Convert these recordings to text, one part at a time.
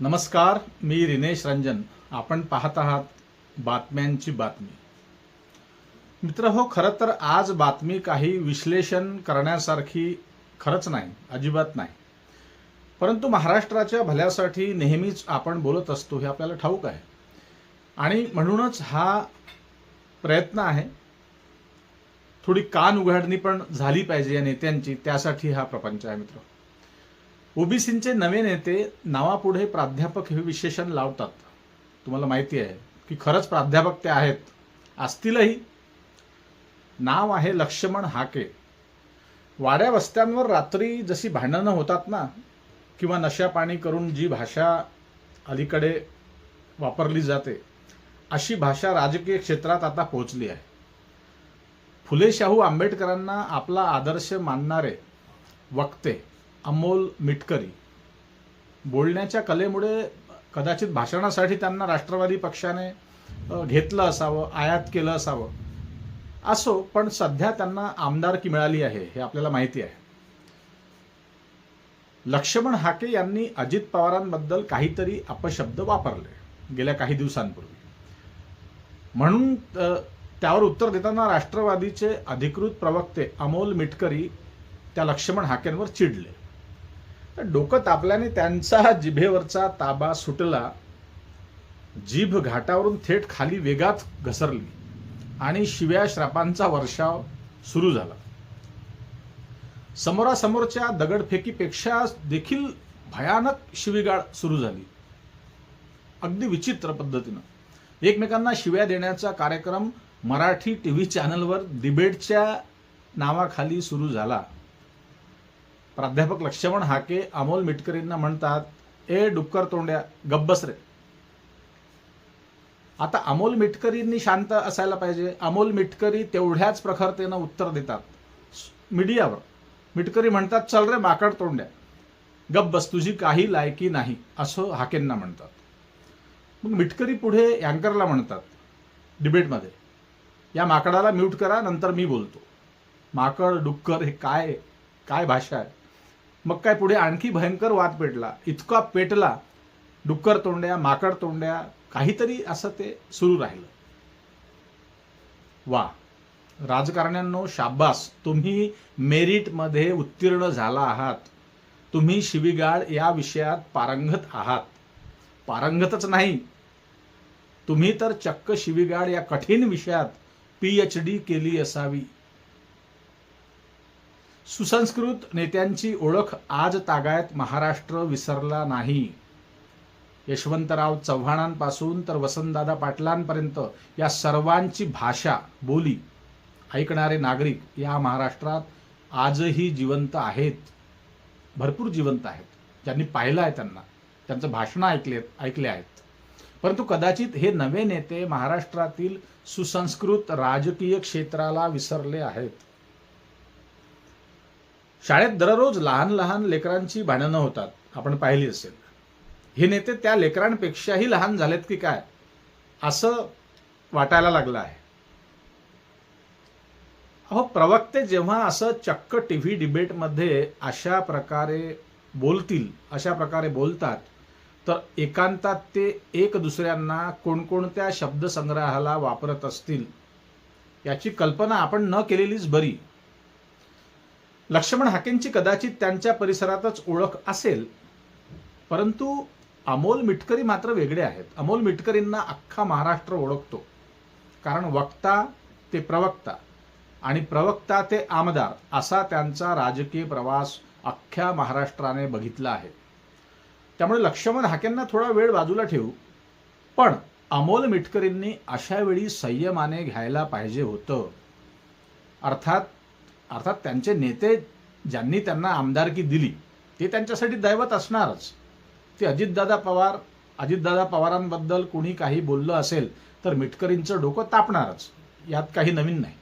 नमस्कार मी रिनेश रंजन. आपण पाहत आहात बातम्यांची बातमी. मित्र हो खरं तर आज बातमी काही विश्लेषण करण्यासारखी खरंच नाही अजिबात नाही. परंतु महाराष्ट्राच्या भल्यासाठी नेहमीच आपण बोलत असतो हे आपल्याला ठाऊक आहे. आणि म्हणूनच हा प्रयत्न आहे. थोडी कान उघडणी पण झाली पाहिजे या नेत्यांची त्यासाठी हा प्रपंच आहे मित्र. ओबीसींचे नवे नेते नावापुढे प्राध्यापक हे विशेषण लावतात. तुम्हाला माहिती आहे की खरंच प्राध्यापक ते आहेत. असतीलही नाव आहे लक्ष्मण हाके. वाड्या वस्त्यांवर रात्री जशी भांडणं होतात ना किंवा नशापाणी करून जी भाषा अलीकडे वापरली जाते अशी भाषा राजकीय क्षेत्रात आता पोहोचली आहे. फुले शाहू आंबेडकरांना आपला आदर्श मानणारे वक्ते अमोल मिटकरी. बोलण्याच्या कलेमुळे कदाचित भाषणासाठी त्यांना राष्ट्रवादी पक्षाने घेतलं असावं आयात केलं असावं. असो पण सध्या त्यांना आमदारकी मिळाली आहे हे आपल्याला माहिती आहे. लक्ष्मण हाके यांनी अजित पवारांबद्दल काहीतरी अपशब्द वापरले गेल्या काही दिवसांपूर्वी. म्हणून त्यावर उत्तर देताना राष्ट्रवादीचे अधिकृत प्रवक्ते अमोल मिटकरी त्या लक्ष्मण हाकेंवर चिडले. डोकं तापल्याने त्यांचा जिभेवरचा ताबा सुटला. जीभ घाटावरून थेट खाली वेगात घसरली आणि शिव्या श्रापांचा वर्षाव सुरू झाला. समोरासमोरच्या दगडफेकीपेक्षा देखील भयानक शिवीगाळ सुरू झाली. अगदी विचित्र पद्धतीनं. एकमेकांना शिव्या देण्याचा कार्यक्रम मराठी टी व्ही चॅनलवर डिबेटच्या नावाखाली सुरू झाला. प्राध्यापक लक्ष्मण हाके अमोल मिटकरींना म्हणतात ए डुक्कर तोंड्या गब्बस रे. आता अमोल मिटकरींनी शांत असायला पाहिजे. अमोल मिटकरी तेवढ्याच प्रखरतेनं उत्तर देतात. मीडियावर. मिटकरी म्हणतात चल रे माकड तोंड्या. गब्बस तुझी काही लायकी नाही असं हाकेंना म्हणतात. मग मिटकरी पुढे अँकरला म्हणतात डिबेटमध्ये. या माकडाला म्यूट करा नंतर मी बोलतो. माकड डुक्कर हे काय काय भाषा आहे? मग काय पुढे आणखी भयंकर वाद पेटला. इतका पेटला डुक्कर तोंड्या माकड तोंड्या काहीतरी असं ते सुरू राहिलं. वा. राजकारण्यांनो शाब्बास तुम्ही मेरिटमध्ये उत्तीर्ण झाला आहात. तुम्ही शिवीगाळ या विषयात पारंगत आहात. पारंगतच नाही. तुम्ही तर चक्क शिवीगाळ या कठीण विषयात पी एच डी केली असावी. सुसंस्कृत नेत्यांची ओळख आज तागायत महाराष्ट्र विसरला नाही. यशवंतराव चव्हाणांपासून तर वसंतदादा पाटलांपर्यंत या सर्वांची भाषा बोली ऐकणारे नागरिक या महाराष्ट्रात आजही जिवंत आहेत. भरपूर जिवंत आहेत. ज्यांनी पाहिलं आहे त्यांना. त्यांचं भाषणं ऐकले ऐकले आहेत. परंतु कदाचित हे नवे नेते महाराष्ट्रातील सुसंस्कृत राजकीय क्षेत्राला विसरले आहेत. शाळेत दररोज लहान लहान लेकरांची भांडणं होतात. आपण पाहिली असेल. हे नेते त्या लेकरांपेक्षाही लहान झालेत की काय? असं वाटायला लागलं आहे. अहो प्रवक्ते जेव्हा असं चक्क टी व्ही डिबेटमध्ये अशा प्रकारे बोलतील अशा प्रकारे बोलतात तर एकांतात ते एक दुसऱ्यांना कोणकोणत्या शब्दसंग्रहाला वापरत असतील याची कल्पना आपण न केलेलीच बरी. लक्ष्मण हाकेंची कदाचित त्यांच्या परिसरातच ओळख असेल परंतु अमोल मिटकरी मात्र वेगळे आहेत. अमोल मिटकरींना अख्खा महाराष्ट्र ओळखतो. कारण वक्ता ते प्रवक्ता आणि प्रवक्ता ते आमदार असा त्यांचा राजकीय प्रवास अख्ख्या महाराष्ट्राने बघितला आहे. त्यामुळे लक्ष्मण हाकेंना थोडा वेळ बाजूला ठेवू. पण अमोल मिटकरींनी अशा वेळी संयमाने घ्यायला पाहिजे होतं. अर्थात अर्थात त्यांचे नेते ज्यांनी त्यांना आमदारकी दिली ते त्यांच्यासाठी दैवत असणारच. ते अजितदादा पवार अजितदादा पवारांबद्दल कुणी काही बोललं असेल तर मिटकरींचं डोकं तापणारच. यात काही नवीन नाही.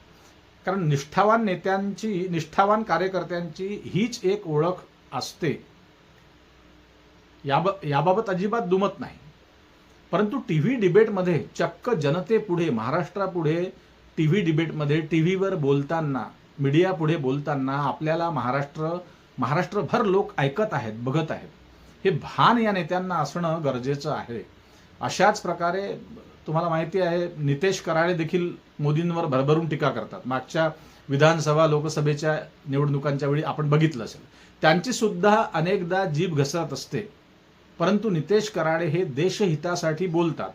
कारण निष्ठावान नेत्यांची निष्ठावान कार्यकर्त्यांची हीच एक ओळख असते. याब याबाबत अजिबात दुमत नाही. परंतु टी व्ही डिबेटमध्ये चक्क जनतेपुढे महाराष्ट्रापुढे टी व्ही डिबेटमध्ये टी व्हीवर बोलताना मीडिया पुढे बोलताना आपल्याला महाराष्ट्र महाराष्ट्रभर लोक ऐकत आहेत बघत आहेत. हे भान या नेत्यांना असणं गरजेचं आहे. अशाच प्रकारे तुम्हाला माहिती आहे नितेश कराळे देखील मोदींवर भरभरून टीका करतात. मागच्या विधानसभा लोकसभेच्या निवडणुकांच्या वेळी आपण बघितलं असेल. त्यांची सुद्धा अनेकदा जीभ घसरत असते. परंतु नितेश कराळे हे देशहितासाठी बोलतात.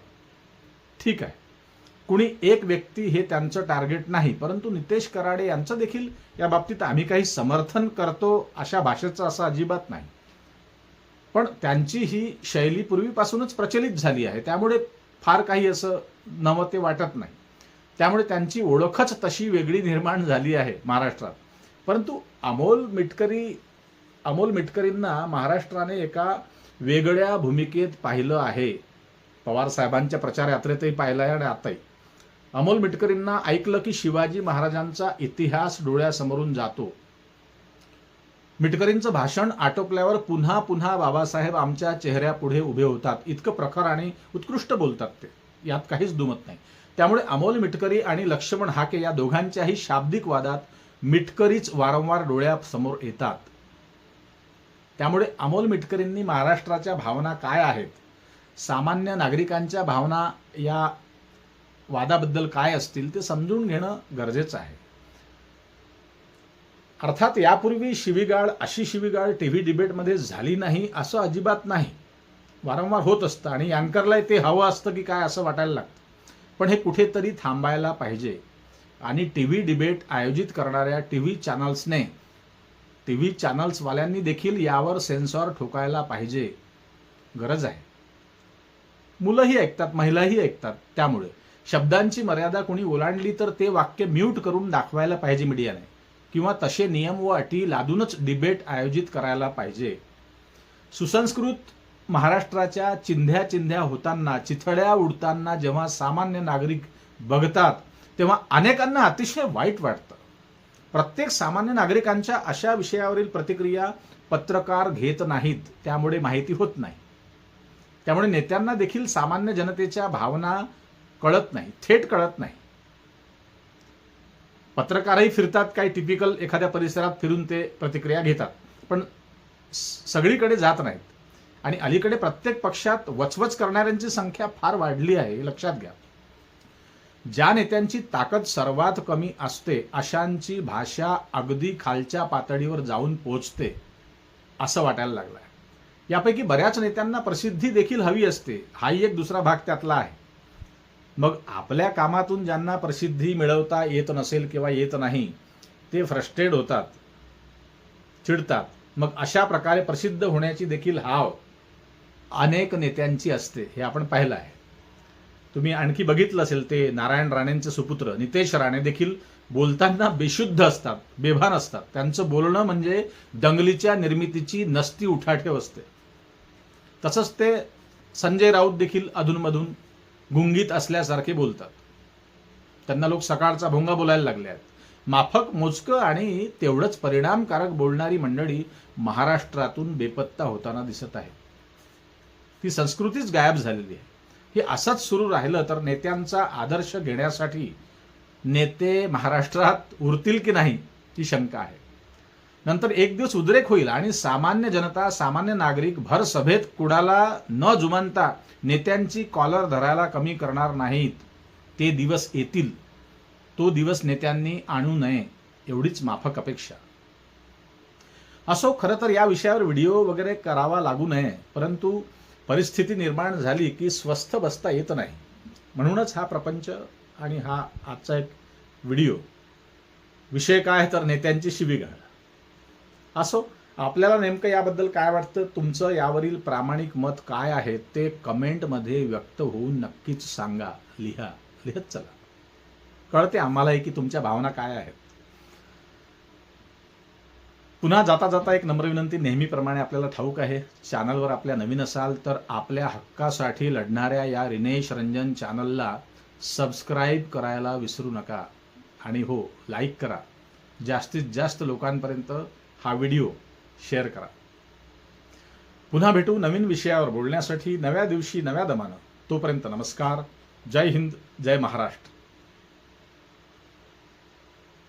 ठीक आहे. कुणी एक व्यक्ती हे त्यांचं टार्गेट नाही. परंतु नितेश कराडे यांचं देखील या बाबतीत आम्ही काही समर्थन करतो अशा भाषेचं असं अजिबात नाही. पण त्यांची ही शैली पूर्वीपासूनच प्रचलित झाली आहे. त्यामुळे फार काही असं नवं ते वाटत नाही. त्यामुळे त्यांची ओळखच तशी वेगळी निर्माण झाली आहे महाराष्ट्रात. परंतु अमोल मिटकरी अमोल मिटकरींना महाराष्ट्राने एका वेगळ्या भूमिकेत पाहिलं आहे. पवार साहेबांच्या प्रचार यात्रेतही पाहिलं आहे आणि आताही. अमोल मिटकरींना ऐकलं की शिवाजी महाराजांचा इतिहास डोळ्यासमोरून जातो. मिटकरींचं भाषण आटोपल्यावर पुन्हा पुन्हा बाबासाहेब आमच्या चेहऱ्यापुढे उभे होतात. इतकं प्रखर आणि उत्कृष्ट बोलतात ते. यात काहीच दुमत नाही. त्यामुळे अमोल मिटकरी आणि लक्ष्मण हाके या दोघांच्याही शाब्दिक वादात मिटकरीच वारंवार डोळ्यासमोर येतात. त्यामुळे अमोल मिटकरींनी महाराष्ट्राच्या भावना काय आहेत? सामान्य नागरिकांच्या भावना या वादाबद्दल काय असतील ते समजून घेणं गरजेचं आहे. अर्थात यापूर्वी शिवीगाळ अशी शिवीगाळ टी व्ही डिबेटमध्ये झाली नाही असं अजिबात नाही. वारंवार होत असतं आणि अँकरला ते हवं असतं की काय असं वाटायला लागतं. पण हे कुठेतरी थांबायला पाहिजे. आणि टी व्ही डिबेट आयोजित करणाऱ्या टी व्ही चॅनल्सने टी व्ही चॅनल्सवाल्यांनी देखील यावर सेन्सॉर ठोकायला पाहिजे. गरज आहे. मुलंही ऐकतात महिलाही ऐकतात त्यामुळे. शब्दांची मर्यादा कोणी ओलांडली तर ते वाक्य म्यूट करून दाखवायला पाहिजे मीडियाने. किंवा तसे नियम व अटी लादूनच डिबेट आयोजित करायला पाहिजे. सुसंस्कृत महाराष्ट्राच्या चिंध्या चिंध्या होताना चिथड्या उडताना जेव्हा सामान्य नागरिक बघतात तेव्हा अनेकांना अतिशय वाईट वाटतं. प्रत्येक सामान्य नागरिकांच्या अशा विषयावरील प्रतिक्रिया पत्रकार घेत नाहीत त्यामुळे माहिती होत नाही. त्यामुळे नेत्यांना देखील सामान्य जनतेच्या भावना कळत नाही थेट कळत नाही. पत्रकारही फिरतात काही टिपिकल एखाद्या परिसरात फिरून ते प्रतिक्रिया घेतात पण सगळीकडे जात नाहीत. आणि अलीकडे प्रत्येक पक्षात वचवच करणाऱ्यांची संख्या फार वाढली आहे हे लक्षात घ्या. ज्या नेत्यांची ताकद सर्वात कमी असते अशांची भाषा अगदी खालच्या पातळीवर जाऊन पोचते असं वाटायला लागलं आहे यापैकी बऱ्याच नेत्यांना प्रसिद्धी देखील हवी असते. हाही एक दुसरा भाग त्यातला आहे. मग आपल्या कामातून ज्यांना प्रसिद्धी मिळवता येत नसेल किंवा येत नाही ते फ्रस्ट्रेट होतात चिडतात. मग अशा प्रकारे प्रसिद्ध होण्याची देखील हाव अनेक नेत्यांची असते हे आपण पाहिलं आहे. तुम्ही आणखी बघितलं असेल ते नारायण राणेंचे सुपुत्र नितेश राणे देखील बोलताना बेशुद्ध असतात बेभान असतात. त्यांचं बोलणं म्हणजे दंगलीच्या निर्मितीची नसती उठाठेव असते. तसंच ते संजय राऊत देखील अधूनमधून गुंगीत असल्यासारखे बोलतात. त्यांना लोक सकाळचा भोंगा बोलायला लागले आहेत. माफक मोजकं आणि तेवढंच परिणामकारक बोलणारी मंडळी महाराष्ट्रातून बेपत्ता होताना दिसत आहे ती संस्कृतीच गायब झालेली आहे. हे असंच सुरू राहिलं तर नेत्यांचा आदर्श घेण्यासाठी नेते महाराष्ट्रात उरतील की नाही ती शंका आहे. नंतर एक दिवस उद्रेक होईल आणि सामान्य जनता सामान्य नागरिक भर सभेत कुडाला न जुमानता नेत्यांची कॉलर धरायला कमी करणार नाहीत. ते दिवस येतील. तो दिवस नेत्यांनी आणू नये एवढीच माफक अपेक्षा. असो खरं तर या विषयावर व्हिडिओ वगैरे करावा लागू नये परंतु परिस्थिती निर्माण झाली की स्वस्थ बसता येत नाही. म्हणूनच हा प्रपंच आणि हा आजचा एक व्हिडिओ. विषय काय तर नेत्यांची शिबिगाळ असो आपल्याला नेमकं याबद्दल काय वाटतं? तुमचं यावरील प्रामाणिक मत काय आहे? ते कमेंटमध्ये व्यक्त होऊन नक्कीच सांगा. लिहा. लिहत चला. कळते आम्हालाही की तुमच्या भावना काय आहेत. पुन्हा जाता जाता एक नम्र विनंती. नेहमीप्रमाणे आपल्याला ठाऊक आहे. चॅनलवर आपल्या नवीन असाल तर आपल्या हक्कासाठी लढणाऱ्या या रिनेश रंजन चॅनलला सबस्क्राईब करायला विसरू नका. आणि हो लाईक करा. जास्तीत जास्त लोकांपर्यंत हा व्हिडिओ शेअर करा. पुन्हा भेटू नवीन विषयावर बोलण्यासाठी नव्या दिवशी नव्या दमानं. तोपर्यंत नमस्कार. जय हिंद जय महाराष्ट्र.